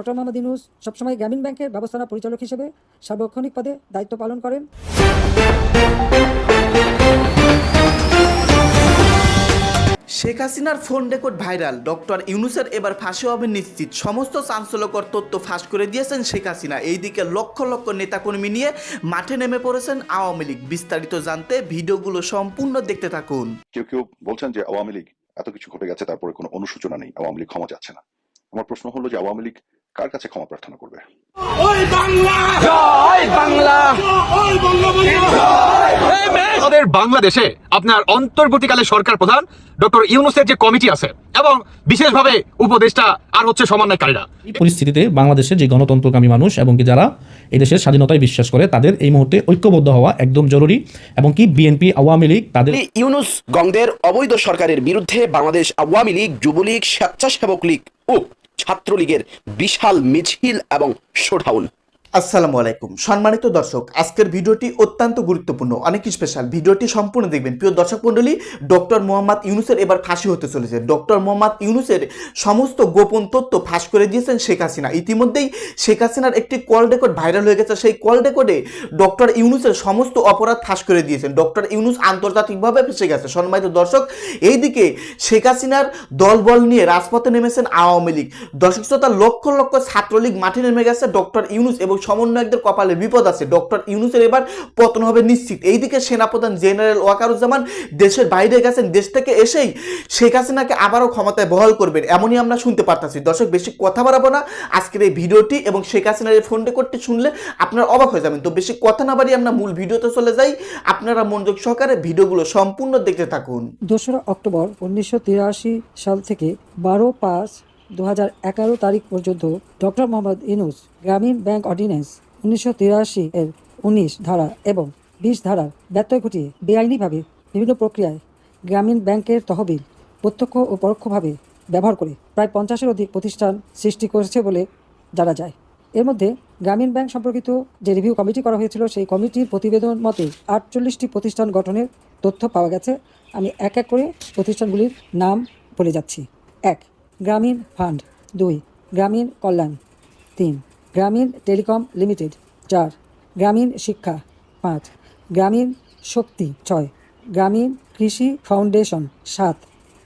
Doctor Mohammad Yunus সবসময় গ্রামীণ ব্যাংকের ব্যবস্থাপনা পরিচালক হিসেবে সার্বক্ষণিক পদে দায়িত্ব পালন করেন। শেখ হাসিনার ফোন রেকর্ড ভাইরাল। ডক্টর ইউনুসের এবার ফাঁসি হবে নিশ্চিত। সমস্ত চাঞ্চল্যকর তথ্য ফাঁস করে দিয়েছেন শেখ হাসিনা। এইদিকে লক্ষ লক্ষ নেতাকর্মী নিয়ে মাঠে নেমে পড়েছেন আওয়ামী লীগ। বিস্তারিত জানতে ভিডিওগুলো সম্পূর্ণ দেখতে থাকুন। কেউ কেউ বলছেন যে আওয়ামী লীগ এত কিছু ঘটে গেছে তারপরে কোনো অনুসূচনা নেই আওয়ামী লীগ ক্ষমা যাচ্ছে না। আমার প্রশ্ন হলো যে আওয়ামী লীগ কার কাছে ক্ষমা প্রার্থনা করবে? ওই বাংলা! জয় বাংলা! ওই বঙ্গবন্ধু! আমাদের বাংলাদেশে আপনার অন্তর্বর্তীকালে সরকার প্রধান ডক্টর ইউনুসের যে কমিটি আছে এবং বিশেষভাবে উপদেষ্টা আর হচ্ছে সমন্বয়কারীরা। এই পরিস্থিতিতে বাংলাদেশের যে গণতন্ত্রকামী মানুষ এবং কি যারা এই দেশের স্বাধীনতায় বিশ্বাস করে তাদের এই মুহূর্তে ঐক্যবদ্ধ হওয়া একদম জরুরি এবং কি বিএনপি আওয়ামী লীগ তাদের ইউনুস গংদের অবৈধ সরকারের বিরুদ্ধে বাংলাদেশ আওয়ামী লীগ যুবলীগ স্বেচ্ছাসেবক লীগ ও ছাত্রলীগের বিশাল মিছিল এবং শোডাউন। আসসালামু আলাইকুম। সম্মানিত দর্শক, আজকের ভিডিওটি অত্যন্ত গুরুত্বপূর্ণ। অনেক স্পেশাল ভিডিওটি সম্পূর্ণ দেখবেন। প্রিয় দর্শক মণ্ডলী ডক্টর মোহাম্মদ ইউনুসের এবার ফাঁসি হতে চলেছে। ডক্টর মোহাম্মদ ইউনুসের সমস্ত গোপন তথ্য ফাঁস করে দিয়েছেন শেখ হাসিনা। ইতিমধ্যেই শেখ হাসিনার একটি কল রেকর্ড ভাইরাল হয়ে গেছে। সেই কল রেকর্ডে ডক্টর ইউনুসের সমস্ত অপরাধ ফাঁস করে দিয়েছেন। ডক্টর ইউনুস আন্তর্জাতিকভাবে ফেসে গেছে। সম্মানিত দর্শক, এইদিকে শেখ হাসিনার দলবল নিয়ে রাজপথে নেমেছেন আওয়ামী লীগ। দর্শক শ্রোতা, লক্ষ লক্ষ ছাত্রলীগ মাঠে নেমে গেছে ডক্টর ইউনুস এবং সমন্বয়কদের কপালে বিপদ আছে। ডক্টর ইউনুসের এবার পতন হবে নিশ্চিত। এইদিকে সেনাপ্রধান জেনারেল ওয়াকারুজ্জামান দেশের বাইরে গেছেন, দেশ থেকে এসেই শেখ হাসিনাকে আবারও ক্ষমতায় বহাল করবেন, এমনই আমরা শুনতে পারতাছি। দর্শক, বেশি কথা বাড়াবো না। আজকের এই ভিডিওটি এবং শেখ হাসিনার এই ফোন রেকর্ডটি শুনলে আপনারা অবাক হয়ে যাবেন। তো বেশি কথা না বাড়িয়ে আমরা মূল ভিডিওতে চলে যাই। আপনারা মনোযোগ সহকারে ভিডিওগুলো সম্পূর্ণ দেখতে থাকুন। দোসরা অক্টোবর উনিশশো তিরাশি সাল থেকে বারো পাঁচ দু হাজার এগারো তারিখ পর্যন্ত doctor Mohammad Yunus Grameen bank ordinance উনিশশো তিরাশি এর উনিশ ধারা এবং বিশ ধারার ব্যত্যয় ঘটিয়ে বেআইনিভাবে বিভিন্ন প্রক্রিয়ায় গ্রামীণ ব্যাংকের তহবিল প্রত্যক্ষ ও পরোক্ষভাবে ব্যবহার করে প্রায় পঞ্চাশের অধিক প্রতিষ্ঠান সৃষ্টি করেছে বলে জানা যায়। এর মধ্যে গ্রামীণ ব্যাংক সম্পর্কিত যে রিভিউ কমিটি করা হয়েছিল, সেই কমিটির প্রতিবেদন মতে আটচল্লিশটি প্রতিষ্ঠান গঠনের তথ্য পাওয়া গেছে। আমি এক এক করে প্রতিষ্ঠানগুলির নাম বলে যাচ্ছি। এক গ্রামীণ ফান্ড। দুই, গ্রামীণ কল্যাণ। তিন, গ্রামীণ টেলিকম লিমিটেড। চার, গ্রামীণ শিক্ষা। পাঁচ, গ্রামীণ শক্তি। ছয়, গ্রামীণ কৃষি ফাউন্ডেশন। সাত,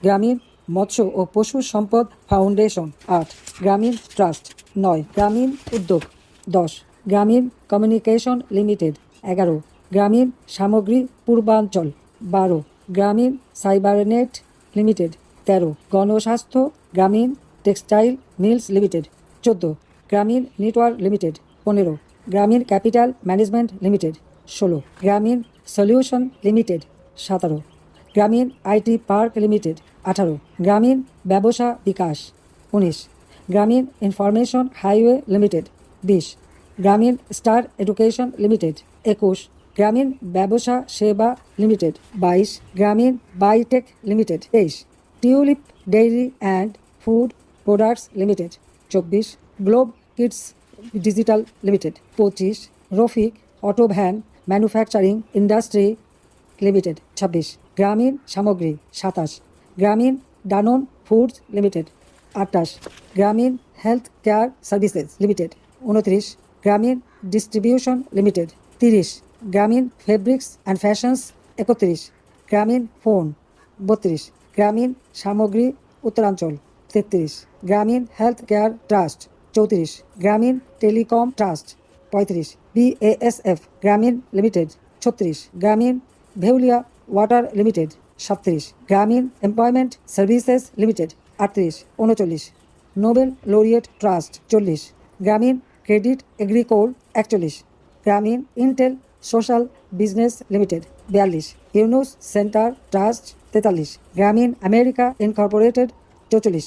গ্রামীণ মৎস্য ও পশু সম্পদ ফাউন্ডেশন। আট, গ্রামীণ ট্রাস্ট। নয়, গ্রামীণ উদ্যোগ। দশ, গ্রামীণ কমিউনিকেশন লিমিটেড। এগারো, গ্রামীণ সামগ্রী পূর্বাঞ্চল। বারো, গ্রামীণ সাইবারনেট লিমিটেড। তেরো। গণস্বাস্থ্য, গ্রামীণ টেক্সটাইল মিলস লিমিটেড, চোদ্দ। গ্রামীণ নেটওয়ার্ক লিমিটেড, পনেরো। গ্রামীণ ক্যাপিটাল ম্যানেজমেন্ট লিমিটেড, ষোলো। গ্রামীণ সলিউশন লিমিটেড, সতেরো। গ্রামীণ আইটি পার্ক লিমিটেড, আঠারো। গ্রামীণ ব্যবসা বিকাশ, উনিশ। গ্রামীণ ইনফরমেশন হাইওয়ে লিমিটেড, বিশ। গ্রামীণ স্টার এডুকেশন লিমিটেড, একুশ। গ্রামীণ ব্যবসা সেবা লিমিটেড, বাইশ। গ্রামীণ বাইটেক লিমিটেড, তেইশ। Tulip dairy and food products limited চব্বিশ গ্লোব কিডস ডিজিটাল লিমিটেড পঁচিশ Rafiq auto van manufacturing industry limited ছাব্বিশ গ্রামীণ সামগ্রী সাতাশ গ্রামীণ ডানন ফুডস লিমিটেড আটাশ গ্রামীণ হেলথ কেয়ার সার্ভিসেস লিমিটেড উনত্রিশ গ্রামীণ ডিস্ট্রিবিউশন লিমিটেড তিরিশ গ্রামীণ ফেব্রিক্স অ্যান্ড ফ্যাশনস একত্রিশ গ্রামীণ ফোন বত্রিশ গ্রামীণ সামগ্রী উত্তরাঞ্চল, তেত্রিশ। গ্রামীণ হেলথ কেয়ার ট্রাস্ট, চৌত্রিশ। গ্রামীণ টেলিকম ট্রাস্ট, পঁয়ত্রিশ। বিএএসএফ গ্রামীণ লিমিটেড, ছত্রিশ। গ্রামীণ ভেউলিয়া ওয়াটার লিমিটেড, সাতত্রিশ। গ্রামীণ এমপ্লয়মেন্ট সার্ভিসেস লিমিটেড, আটত্রিশ। উনচল্লিশ। নোবেল লোরিয়েট ট্রাস্ট, চল্লিশ। গ্রামীণ ক্রেডিট এগ্রিকোল একচল্লিশ। গ্রামীণ ইন্টেল সোশ্যাল বিজনেস লিমিটেড, বিয়াল্লিশ। ইউনুস সেন্টার ট্রাস্ট তেতাল্লিশ। গ্রামীণ আমেরিকা ইনকর্পোরেটেড চৌচল্লিশ।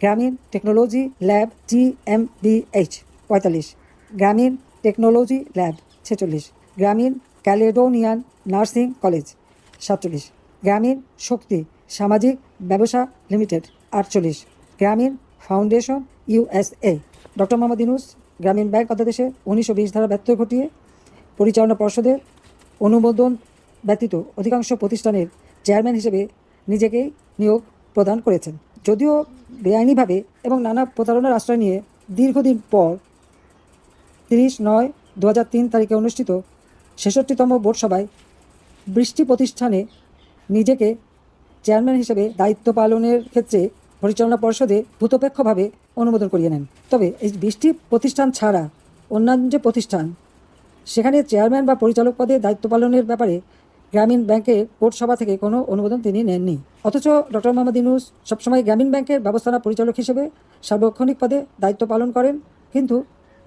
গ্রামীণ টেকনোলজি ল্যাব জিএমবিএইচ পঁয়তাল্লিশ। গ্রামীণ টেকনোলজি ল্যাব ছেচল্লিশ। গ্রামীণ ক্যালেডোনিয়ান নার্সিং কলেজ সাতচল্লিশ। গ্রামীণ শক্তি সামাজিক ব্যবসা লিমিটেড আটচল্লিশ। Grameen foundation USA doctor Mohammad Yunus Grameen bank অধ্যাদেশে উনিশশো বিশ ধারা ব্যত্যয় ঘটিয়ে পরিচালনা পর্ষদের অনুমোদন ব্যতীত অধিকাংশ প্রতিষ্ঠানের চেয়ারম্যান হিসেবে নিজেকেই নিয়োগ প্রদান করেছেন। যদিও বেআইনিভাবে এবং নানা প্রতারণার আশ্রয় নিয়ে দীর্ঘদিন পর তিরিশ নয় দু তারিখে অনুষ্ঠিত ছেষট্টিতম বোর্ড সভায় বৃষ্টি প্রতিষ্ঠানে নিজেকে চেয়ারম্যান হিসেবে দায়িত্ব পালনের ক্ষেত্রে পরিচালনা পর্ষদে ভূতপেক্ষভাবে অনুমোদন করিয়ে নেন। তবে এই বৃষ্টি প্রতিষ্ঠান ছাড়া অন্যান্য যে প্রতিষ্ঠান, সেখানে চেয়ারম্যান বা পরিচালক পদে দায়িত্ব পালনের ব্যাপারে গ্রামীণ ব্যাংকের বোর্ড সভা থেকে কোনো অনুমোদন তিনি নেননি অথচ ডক্টর মোহাম্মদ ইউনুস সবসময় গ্রামীণ ব্যাংকের ব্যবস্থাপনা পরিচালক হিসেবে সার্বক্ষণিক পদে দায়িত্ব পালন করেন কিন্তু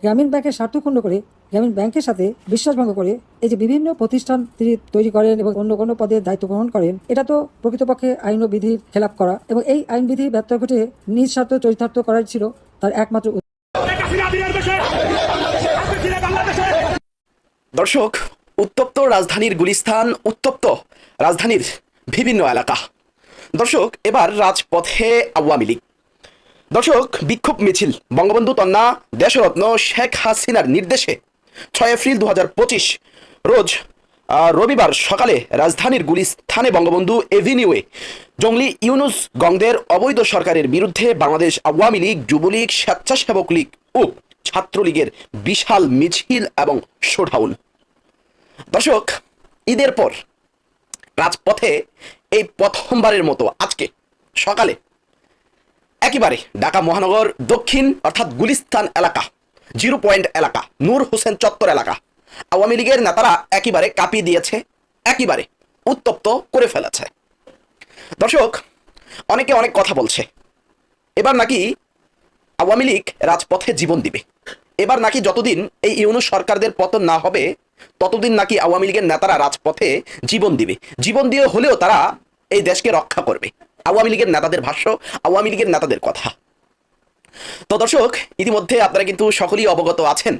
গ্রামীণ ব্যাংকের স্বার্থক্ষুণ্ণ করে গ্রামীণ ব্যাংকের সাথে বিশ্বাসভঙ্গ করে এই যে বিভিন্ন প্রতিষ্ঠান তিনি তৈরি করেন এবং অন্য কোনো পদে দায়িত্ব গ্রহণ করেন এটা তো প্রকৃতপক্ষে আইন ও বিধির খেলাপ করা এবং এই আইন বিধি ব্যর্থ ঘটে নিজ স্বার্থ চরিতার্থ করাই ছিল তার একমাত্র দর্শক উত্তপ্ত রাজধানীর গুলিস্তান উত্তপ্ত রাজধানীর বিভিন্ন এলাকা। দর্শক, এবার রাজপথে আওয়ামী লীগ। দর্শক, বিক্ষোভ মিছিল। বঙ্গবন্ধু তন্না, দেশরত্ন শেখ হাসিনার নির্দেশে ছয় এপ্রিল দু হাজার পঁচিশ রোজ রবিবার সকালে রাজধানীর গুলিস্থানে বঙ্গবন্ধু এভিনিউয়ে জঙ্গলি ইউনুস গংদের অবৈধ সরকারের বিরুদ্ধে বাংলাদেশ আওয়ামী লীগ, যুবলীগ, স্বেচ্ছাসেবক লীগ ও ছাত্রলীগের বিশাল মিছিল এবং শোডাউন। দর্শক, ঈদের পর রাজপথে এই প্রথমবারের মতো আজকে সকালে একেবারে ঢাকা মহানগর দক্ষিণ অর্থাৎ গুলিস্তান এলাকা, জিরো পয়েন্ট এলাকা, নূর হোসেন চত্বর এলাকা, আওয়ামী লীগের নেতারা একেবারে কাঁপিয়ে দিয়েছে, একেবারে উত্তপ্ত করে ফেলেছে। দর্শক, অনেকে অনেক কথা বলছে, এবার নাকি আওয়ামী লীগ রাজপথে জীবন দিবে, এবার নাকি যতদিন এই ইউনু সরকারদের পতন না হবে ততদিন নাকি আওয়ামী লীগের নেতারা রাজপথে জীবন দিবে। জীবন দিয়ে হলেও তারা এই দেশকে রক্ষা করবে। আওয়ামী লীগের নেতাদের ভাষ্য, আওয়ামী লীগের নেতাদের কথা। তো দর্শক, ইতিমধ্যে আপনারা কিন্তু সকলেই অবগত আছেন।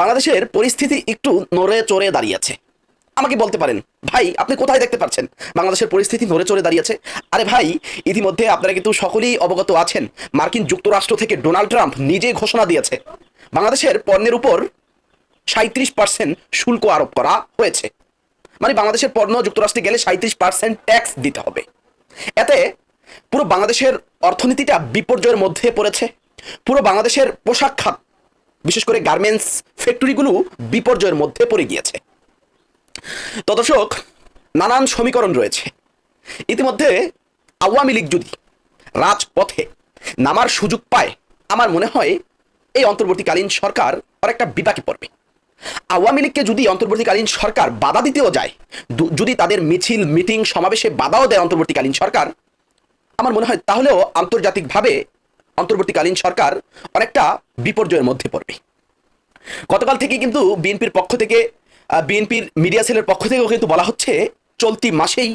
বাংলাদেশের পরিস্থিতি একটু নড়ে চড়ে দাঁড়িয়েছে আমাকে বলতে পারেন, ভাই, আপনি কোথায় দেখতে পাচ্ছেন বাংলাদেশের পরিস্থিতি নড়ে চড়ে দাঁড়িয়েছে আরে ভাই, ইতিমধ্যে আপনারা কিন্তু সকলেই অবগত আছেন, মার্কিন যুক্তরাষ্ট্র থেকে ডোনাল্ড ট্রাম্প নিজে ঘোষণা দিয়েছে। বাংলাদেশের পণ্যের উপর সাঁত্রিশ পার্সেন্ট শুল্ক আরোপ করা হয়েছে। মানে বাংলাদেশের পণ্য যুক্তরাষ্ট্রে গেলে সাঁত্রিশ পার্সেন্ট ট্যাক্স দিতে হবে। এতে পুরো বাংলাদেশের অর্থনীতিটা বিপর্যয়ের মধ্যে পড়েছে। পুরো বাংলাদেশের পোশাক খাত, বিশেষ করে গার্মেন্টস ফ্যাক্টরিগুলো বিপর্যয়ের মধ্যে পড়ে গিয়েছে। তো দর্শক, নানান সমীকরণ রয়েছে। ইতিমধ্যে আওয়ামী লীগ যদি রাজপথে নামার সুযোগ পায়, আমার মনে হয় এই অন্তর্বর্তীকালীন সরকার অনেকটা বিপাকে পড়বে। আওয়ামী লীগকে যদি অন্তর্বর্তীকালীন সরকার বাধা দিতেও যায় যদি তাদের মিছিল, মিটিং সমাবেশে বাধাও দেয় অন্তর্বর্তীকালীন সরকার, আমার মনে হয় তাহলেও আন্তর্জাতিকভাবে অন্তর্বর্তীকালীন সরকার অনেকটা বিপর্যয়ের মধ্যে পড়বে। গতকাল থেকে কিন্তু বিএনপির পক্ষ থেকে বিএনপির মিডিয়া সেলের পক্ষ থেকেও কিন্তু বলা হচ্ছে, চলতি মাসেই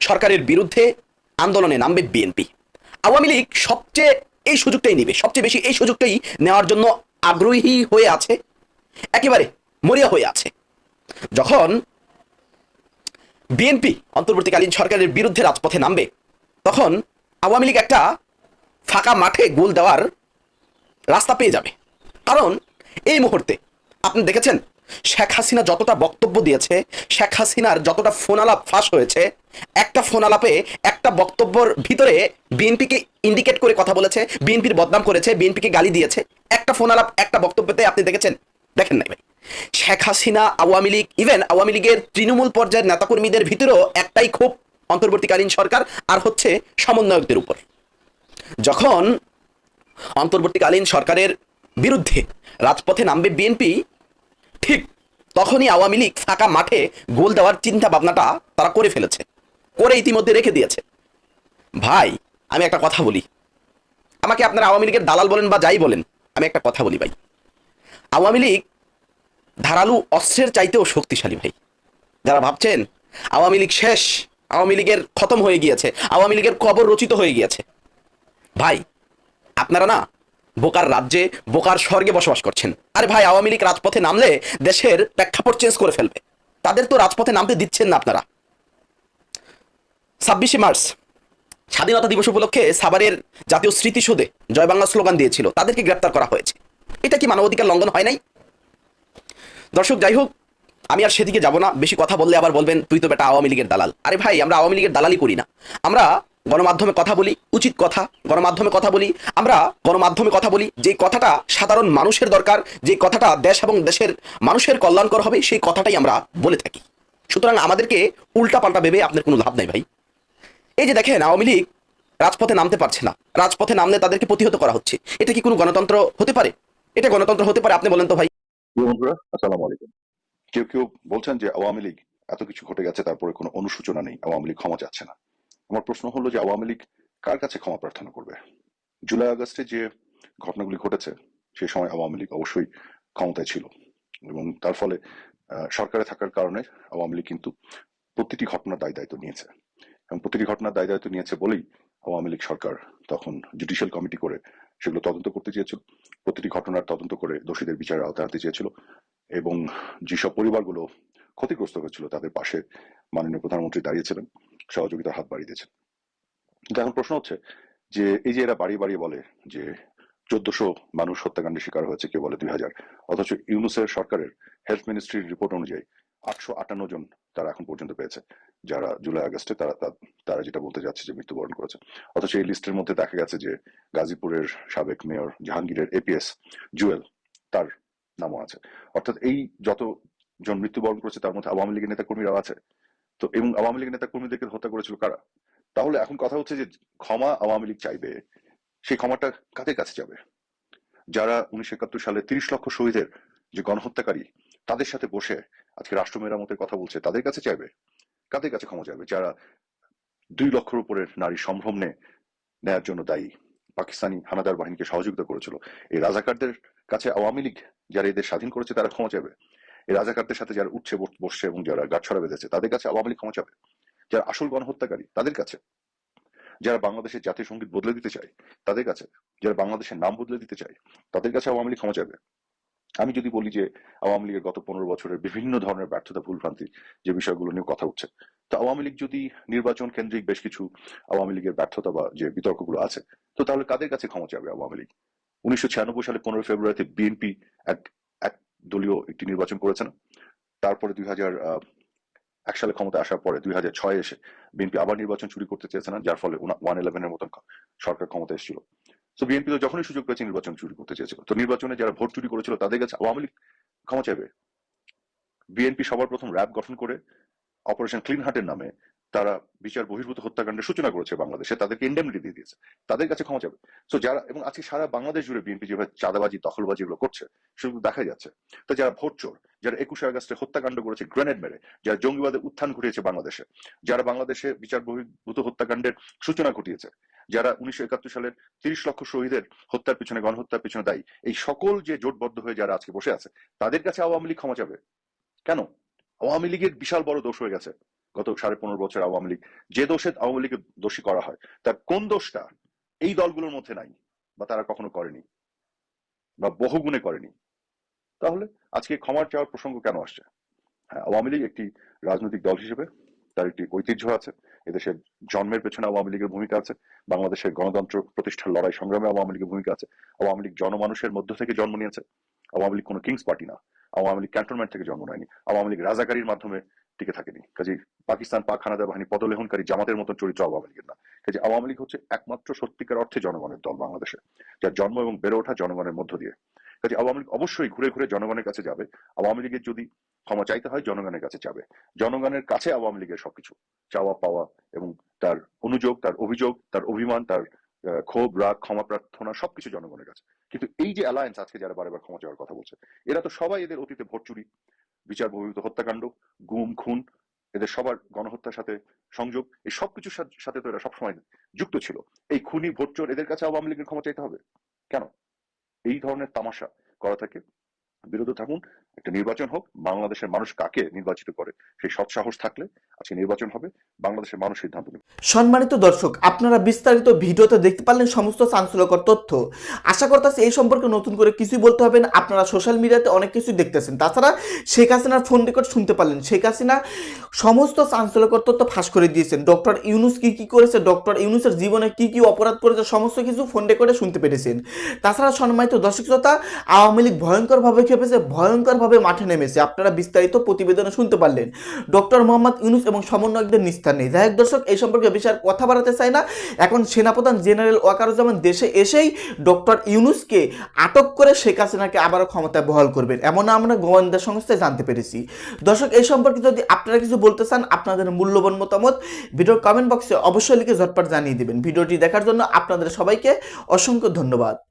সরকারের বিরুদ্ধে আন্দোলনে নামবে বিএনপি। আওয়ামী লীগ সবচেয়ে এই সুযোগটাই নেবে, সবচেয়ে বেশি এই সুযোগটাই নেওয়ার জন্য আগ্রহী হয়ে আছে। একেবারে মরিয়া হয়ে আছে। যখন বিএনপি অন্তর্বর্তীকালীন সরকারের বিরুদ্ধে রাজপথে নামবে, তখন আওয়ামী লীগ একটা ফাঁকা মাঠে গোল দেওয়ার রাস্তা পেয়ে যাবে। কারণ এই মুহূর্তে আপনি দেখেছেন, শেখ হাসিনা যতটা বক্তব্য দিয়েছে, শেখ হাসিনার যতটা ফোন আলাপ ফাঁস হয়েছে, একটা ফোন আলাপে একটা বক্তব্যর ভিতরে বিএনপিকে ইন্ডিকেট করে কথা বলেছে, বিএনপির বদনাম করেছে, বিএনপিকে গালি দিয়েছে, একটা ফোন আলাপ একটা বক্তব্যতে আপনি দেখেছেন, দেখেন নাই ভাই। শেখ হাসিনা, আওয়ামী লীগ ইভেন আওয়ামী লীগের তৃণমূল পর্যায়ের নেতাকর্মীদের ভিতরেও একটাই খুব অন্তর্বর্তীকালীন সরকার আর হচ্ছে সমন্বয়কদের উপর। যখন অন্তর্বর্তীকালীন সরকারের বিরুদ্ধে রাজপথে নামবে বিএনপি ঠিক তখনই আওয়ামী লীগ ফাঁকা মাঠে গোল দেওয়ার চিন্তা ভাবনাটা তারা করে ফেলেছে, করে ইতিমধ্যে রেখে দিয়েছে। ভাই, আমি একটা কথা বলি। আমাকে আপনারা আওয়ামী লীগের দালাল বলেন বা যাই বলেন, আমি একটা কথা বলি ভাই। আওয়ামী লীগ ধারালু অস্ত্রের চাইতেও শক্তিশালী ভাই। যারা ভাবছেন, আওয়ামী লীগ শেষ, আওয়ামী লীগের খতম হয়ে গিয়েছে, আওয়ামী লীগের কবর রচিত হয়ে গিয়েছে। ভাই, আপনারা না বোকার রাজ্যে, বোকার স্বর্গে বসবাস করছেন। আরে ভাই, আওয়ামী লীগ রাজপথে নামলে দেশের প্রেক্ষাপট চেঞ্জ করে ফেলবে। তাদের তো রাজপথে নামতে দিচ্ছেন না আপনারা। ছাব্বিশে মার্চ, স্বাধীনতা দিবস উপলক্ষে সাভারের জাতীয় স্মৃতিসৌধে জয় বাংলা স্লোগান দিয়েছিল, তাদেরকে গ্রেপ্তার করা হয়েছে। এটা কি মানবাধিকার লঙ্ঘন হয় নাই? দর্শক, যাই হোক, আমি আর সেদিকে যাব না। বেশি কথা বললে আবার বলবেন, তুই তো বেটা আওয়ামী লীগের দালাল। আরে ভাই, আমরা আওয়ামী লীগের দালালি করি না। আমরা গণমাধ্যমে কথা বলি, উচিত কথা। গণমাধ্যমে কথা বলি, আমরা গণমাধ্যমে কথা বলি। যে কথাটা সাধারণ মানুষের দরকার, যে কথাটা দেশ এবং দেশের মানুষের কল্যাণকর হবে, সেই কথাটাই আমরা বলে থাকি। সুতরাং আমাদেরকে উল্টাপাল্টা ভেবে আপনার কোনো লাভ নাই ভাই। এই যে দেখেন, আওয়ামী লীগ রাজপথে নামতে পারছে না। রাজপথে নামলে তাদেরকে প্রতিহত করা হচ্ছে। এটা কি কোনো গণতন্ত্র হতে পারে? এটা গণতন্ত্র হতে পারে? আপনি বলেন তো ভাই। বন্ধুরা আলাইকুম। কেউ কেউ বলছেন যে আওয়ামী লীগ, এত কিছু ঘটে গেছে, তারপরে কোনো অনুশোচনা নেই, আওয়ামী লীগ ক্ষমা চাচ্ছে না। আমার প্রশ্ন হলো যে আওয়ামী লীগ কার কাছে ক্ষমা প্রার্থনা করবে? জুলাই আগস্টে যে ঘটনাগুলি ঘটেছে সেই সময় আওয়ামী লীগ অবশ্যই ক্ষমতায় ছিল এবং তার ফলে সরকারে থাকার কারণে আওয়ামী লীগ কিন্তু প্রতিটি ঘটনার দায় দায়িত্ব নিয়েছে। এবং প্রতিটি ঘটনার দায় দায়িত্ব নিয়েছে বলেই আওয়ামী লীগ সরকার তখন জুডিশিয়াল কমিটি করে সেগুলো তদন্ত করতে চেয়েছিল। প্রতিটি ঘটনার তদন্ত করে দোষীদের বিচারের আওতায় আনতে চেয়েছিল এবং যেসব পরিবারগুলো ক্ষতিগ্রস্ত হয়েছিল তাদের পাশে মাননীয় প্রধানমন্ত্রী দাঁড়িয়েছিলেন, সহযোগিতার হাত বাড়িয়ে দিয়েছেন এখন প্রশ্ন হচ্ছে যে, এই যে এরা বাড়িয়ে বাড়িয়ে বলে যে চোদ্দশো মানুষ হত্যাকাণ্ডের শিকার হয়েছে, কেউ বলে দুই হাজার, অথচ ইউনুসের সরকারের হেলথ মিনিস্ট্রির রিপোর্ট অনুযায়ী আটশো আটান্ন জন তারা এখন পর্যন্ত পেয়েছে, যারা জুলাই আগস্টে তারা তারা যেটা বলতে যাচ্ছে যে মৃত্যুবরণ করেছে। অথচ এই লিস্টের মধ্যে দেখা গেছে যে গাজীপুরের সাবেক মেয়র জাহাঙ্গীরের এপিএস জুয়েল, তার নামও আছে। অর্থাৎ এই যত জন মৃত্যুবরণ করেছে তার মধ্যে আওয়ামী লীগের নেতাকর্মীরাও আছে। তো এবং আওয়ামী লীগের নেতাকর্মীদেরকে হত্যা করেছিল কারা? তাহলে এখন কথা হচ্ছে যে ক্ষমা আওয়ামী লীগ চাইবে, সেই ক্ষমাটা কাদের কাছে যাবে? যারা উনিশশো একাত্তর সালে তিরিশ লক্ষ শহীদের যে গণহত্যাকারী, তাদের সাথে বসে আজকে রাষ্ট্র মেরামতের কথা বলছে, তাদের কাছে চাইবে? কাদের কাছে ক্ষমা চাইবে? যারা দুই লক্ষের উপরের নারী সম্ভ্রম নেয়ার জন্য দায়ী, পাকিস্তানি হানাদার বাহিনীকে সহযোগিতা করেছিল, এই রাজাকারদের কাছে আওয়ামী লীগ যারা এদের স্বাধীন করেছে, তারা ক্ষমা চাইবে? এই রাজাকারদের সাথে যারা উঠছে বসছে এবং যারা গাছছড়া বেঁধেছে, তাদের কাছে আওয়ামী লীগ ক্ষমা চাবে? যারা আসল গণহত্যাকারী, তাদের কাছে? যারা বাংলাদেশের জাতীয় সংগীত বদলে দিতে চায়, তাদের কাছে? যারা বাংলাদেশের নাম বদলে দিতে চায়, তাদের কাছে আওয়ামী লীগ ক্ষমা চাইবে? আমি যদি বলি যে আওয়ামী লীগের গত পনেরো বছরের বিভিন্ন ধরনের ব্যর্থতা, ভুলভ্রান্তি যে বিষয়গুলো নিয়ে কথা উঠছে তো আওয়ামী লীগ যদি নির্বাচন কেন্দ্রিক বেশ কিছু আওয়ামী লীগের ব্যর্থতা বা যে বিতর্কগুলো আছে, তো তাহলে কাদের কাছে ক্ষমা চাবে আওয়ামী লীগ? উনিশশো ছিয়ানব্বই সালে পনেরো ফেব্রুয়ারিতে বিএনপি এক এক দলীয় একটি নির্বাচন করেছে না তারপরে দুই হাজার এক সালে ক্ষমতা আসার পরে দুই হাজার ছয় এসে বিএনপি আবার নির্বাচন চুরি করতে চেয়েছে না, যার ফলে ওয়ান ইলেভেনের মতন সরকার ক্ষমতা এসেছিল। তো বিএনপি তো যখনই সুযোগ পেয়েছে, নির্বাচন চুরি করতে চেয়েছিল তো নির্বাচনে যারা ভোট চুরি করেছিল, তাদের কাছে আওয়ামী লীগ ক্ষমা চাইবে। বিএনপি সবার প্রথম র্যাব গঠন করে অপারেশন ক্লিন হার্টের নামে তারা বিচার বহির্ভূত হত্যাকাণ্ডের সূচনা করেছে বাংলাদেশে, তাদেরকে ইন্ডেমনিটি দিয়ে দিয়েছে, তাদের কাছে ক্ষমা চাবে। তো যারা, এবং আজকে সারা বাংলাদেশ জুড়ে বিএনপি যেভাবে চাঁদাবাজি দখলবাজি এগুলো করছে, সেগুলো দেখা যাচ্ছে। তো যারা ভোট চোর, যারা একুশে আগস্টে হত্যাকাণ্ড করেছে গ্রেনেড মেরে, যারা জঙ্গিবাদের উত্থান ঘটিয়েছে বাংলাদেশে, যারা বাংলাদেশে বিচার বহির্ভূত হত্যাকাণ্ডের সূচনা ঘটিয়েছে, যারা উনিশশো একাত্তর সালের তিরিশ লক্ষ শহীদের হত্যার পিছনে, গণহত্যার পিছনে দায়ী, এই সকল যে জোটবদ্ধ হয়ে যারা আজকে বসে আছে, তাদের কাছে আওয়ামী লীগ ক্ষমা চাবে। কেন? আওয়ামী লীগের বিশাল বড় দোষ হয়ে গেছে। গত সাড়ে পনেরো বছর আওয়ামী লীগ, যে দোষে আওয়ামী লীগের দোষী করা হয়, তার কোন দোষটা এই দলগুলোর মধ্যে নাই বা তারা কখনো করেনি বা বহুগুণে করেনি? তাহলে আজকে ক্ষমার চাওয়ার প্রসঙ্গ কেন আসছে? হ্যাঁ আওয়ামী লীগ একটি রাজনৈতিক দল হিসেবে তার একটি ঐতিহ্য আছে। এদেশের জন্মের পেছনে আওয়ামী লীগের ভূমিকা আছে। বাংলাদেশের গণতন্ত্র প্রতিষ্ঠার লড়াই সংগ্রামে আওয়ামী লীগের ভূমিকা আছে। আওয়ামী লীগ জনমানুষের মধ্য থেকে জন্ম নিয়েছে। আওয়ামী লীগ কোনো কিংস পার্টি না। আওয়ামী লীগ ক্যান্টনমেন্ট থেকে জন্ম নেয়নি। আওয়ামী লীগ রাজাকারীর মাধ্যমে টিকে থাকেনি। কাজে পাকিস্তান পাক হানাদার বাহিনী পদলেহনকারী জামাতের মতন চরিত্র আওয়ামী লীগের না। কাজে আওয়ামী লীগ হচ্ছে একমাত্র সত্যিকার অর্থে জনগণের দল বাংলাদেশে, যার জন্ম এবং বেড়ে ওঠা জনগণের মধ্য দিয়ে। কাজে আওয়ামী লীগ অবশ্যই ঘুরে ঘুরে জনগণের কাছে যাবে। আওয়ামী লীগের যদি ক্ষমা চাইতে হয়, জনগণের কাছে যাবে। জনগণের কাছে আওয়ামী লীগের সবকিছু। চাওয়া, পাওয়া এবং তার অনুযোগ, তার অভিযোগ, তার অভিমান, তার ক্ষোভ, রাগ, ক্ষমা প্রার্থনা সবকিছু জনগণের কাছে। কিন্তু এই যে অ্যালায়েন্স আজকে যারা বারবার ক্ষমা চাওয়ার কথা বলছে, এরা তো সবাই এদের অতীতে ভোট চুরি বিচার বহির্ভূত হত্যাকাণ্ড, গুম, খুন, এদের সবার গণহত্যার সাথে সংযোগ, এই সবকিছুর সাথে- তো এরা সবসময় যুক্ত ছিল। এই খুনি, ভোট চোর, এদের কাছে আওয়ামী লীগের ক্ষমা চাইতে হবে? কেন? এই ধরনের তামাশা করা থেকে বিরত থাকুন, একটা নির্বাচন হোক, বাংলাদেশের মানুষ কাকে নির্বাচিত করে, সেই সৎ সাহস থাকলে আজকে নির্বাচন হবে, বাংলাদেশের মানুষ সিদ্ধান্ত নেবে। সম্মানিত দর্শক, আপনারা বিস্তারিত ভিডিওতে দেখতে পারলেন সমস্ত চাঞ্চল্যকর তথ্য। আশা করতেছি এই সম্পর্কে নতুন করে কিছুই বলতে হবে না, আপনারা সোশ্যাল মিডিয়াতে অনেক কিছুই দেখতেছেন। তাছাড়া শেখ হাসিনার ফোন রেকর্ড শুনতে পারলেন। শেখ হাসিনা সমস্ত চাঞ্চল্যকর তথ্য ফাঁস করে দিয়েছেন। ডক্টর ইউনুস কি কি করেছে, ডক্টর ইউনুসের জীবনে কি কি অপরাধ করেছে, সমস্ত কিছু ফোন রেকর্ডে শুনতে পেরেছেন। তাছাড়া সম্মানিত দর্শক শ্রোতা, আওয়ামী লীগ ভয়ঙ্করভাবে খেপেছে ভয়ঙ্করভাবে মাঠে নেমেছে। আপনারা বিস্তারিত প্রতিবেদনে শুনতে পারলেন। ডক্টর মোহাম্মদ ইউনুস এবং সমন্বয়কদের নিস্তার নেই। যাই দর্শক, এই সম্পর্কে বেশি আর কথা বাড়াতে চাই না। এখন সেনাপ্রধান জেনারেল ওয়াকারুজ্জামান দেশে এসেই ডক্টর ইউনুসকে আটক করে শেখ হাসিনাকে আবারও ক্ষমতায় বহাল করবেন। এমন আমরা গোয়েন্দা সংস্থায় জানতে পেরেছি। দর্শক, এই সম্পর্কে যদি আপনারা কিছু বলতে চান, আপনাদের মূল্যবান মতামত ভিডিওর কমেন্ট বক্সে অবশ্যই লিখে ঝটপট জানিয়ে দিবেন। ভিডিওটি দেখার জন্য আপনাদের সবাইকে অসংখ্য ধন্যবাদ।